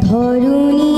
ধরুণী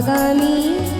आगामी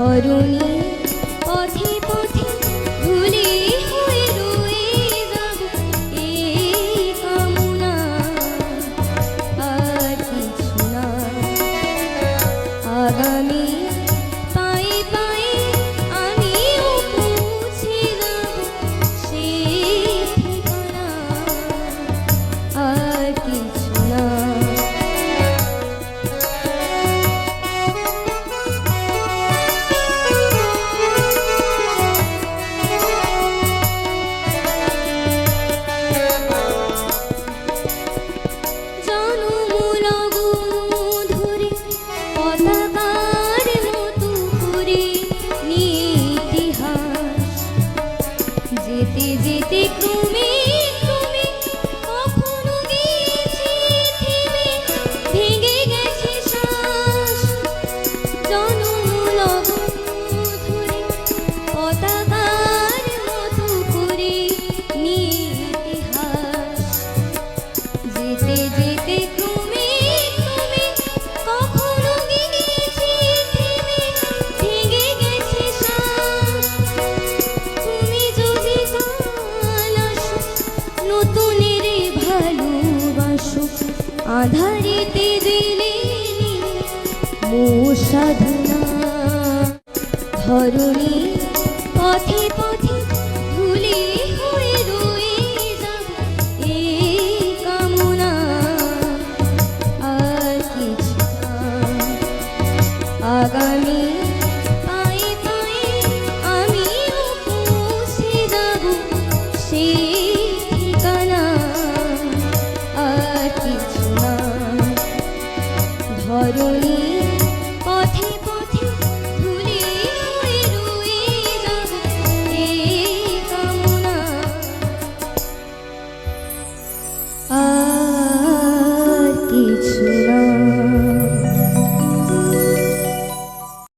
ধরণী আধারিতে দিলে মো সাধনা। পথে করুণা